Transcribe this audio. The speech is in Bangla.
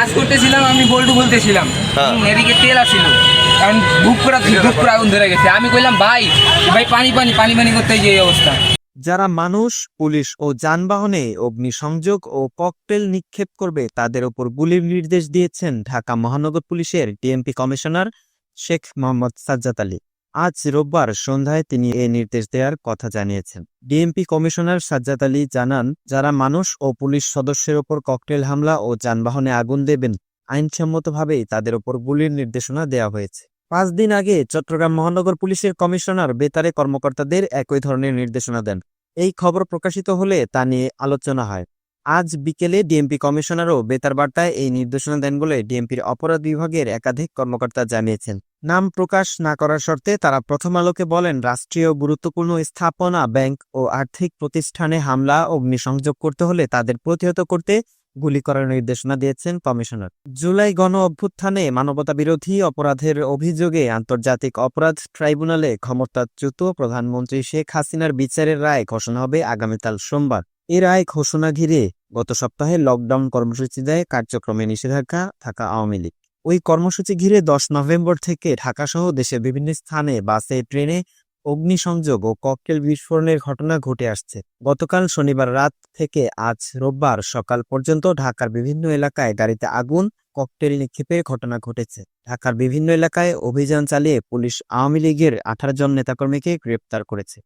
কাজ করতেছিলাম আমি বল্টু বলতেছিলাম। হ্যাঁ। এদিকে তেল আসছিল কারণ বুক করে বুক করে আগুন ধরে গেছে। আমি কইলাম ভাই ভাই পানি পানি পানি পানি করতে যে অবস্থা। যারা মানুষ পুলিশ ও যানবাহনে অগ্নিসংযোগ ও ককটেল নিক্ষেপ করবে তাদের ওপর গুলির নির্দেশ দিয়েছেন ঢাকা মহানগর পুলিশের ডিএমপি কমিশনার শেখ মোহাম্মদ সাজ্জাদ আলী। আজ রোববার সন্ধ্যায় তিনি এ নির্দেশ দেওয়ার কথা জানিয়েছেন। ডিএমপি কমিশনার সাজ্জাদ আলী জানান, যারা মানুষ ও পুলিশ সদস্যের ওপর ককটেল হামলা ও যানবাহনে আগুন দেবেন, আইনসম্মতভাবেই তাদের ওপর গুলির নির্দেশনা দেওয়া হয়েছে। পাঁচ দিন আগে চট্টগ্রাম মহানগর পুলিশের কমিশনার বেতারে কর্মকর্তাদের একই ধরনের নির্দেশনা দেন। এই খবর প্রকাশিত হলে তা নিয়ে আলোচনা হয়। আজ বিকেলে ডিএমপি কমিশনারও বেতার বার্তায় এই নির্দেশনা দেন বলে ডিএমপির অপরাধ বিভাগের একাধিক কর্মকর্তা জানিয়েছেন। নাম প্রকাশ না করার শর্তে তারা প্রথম আলোকে বলেন, রাষ্ট্রীয় গুরুত্বপূর্ণ স্থাপনা, ব্যাংক ও আর্থিক প্রতিষ্ঠানে হামলা, অগ্নিসংযোগ করতে হলে তাদের প্রতিহত করতে গুলি করার নির্দেশনা দিয়েছেন কমিশনার। জুলাই গণ অভ্যুত্থানে মানবতা বিরোধী অপরাধের অভিযোগে আন্তর্জাতিক অপরাধ ট্রাইব্যুনালে ক্ষমতাচ্যুত প্রধানমন্ত্রী শেখ হাসিনার বিচারের রায় ঘোষণা হবে আগামীকাল সোমবার। এ রায় ঘোষণা ঘিরে গত সপ্তাহে লকডাউন কর্মসূচি দেয় কার্যক্রমে নিষেধাজ্ঞা থাকা আওয়ামী লীগ। ওই কর্মসূচি ঘিরে দশ নভেম্বর থেকে ঢাকাসহ দেশের বিভিন্ন স্থানে বাসে, ট্রেনে অগ্নিসংযোগ ও ককটেল বিস্ফোরণের ঘটনা ঘটে আসছে। গতকাল শনিবার রাত থেকে আজ রোববার সকাল পর্যন্ত ঢাকার বিভিন্ন এলাকায় গাড়িতে আগুন, ককটেল নিক্ষেপের ঘটনা ঘটেছে। ঢাকার বিভিন্ন এলাকায় অভিযান চালিয়ে পুলিশ আওয়ামী লীগের আঠারো জন নেতাকর্মীকে গ্রেপ্তার করেছে।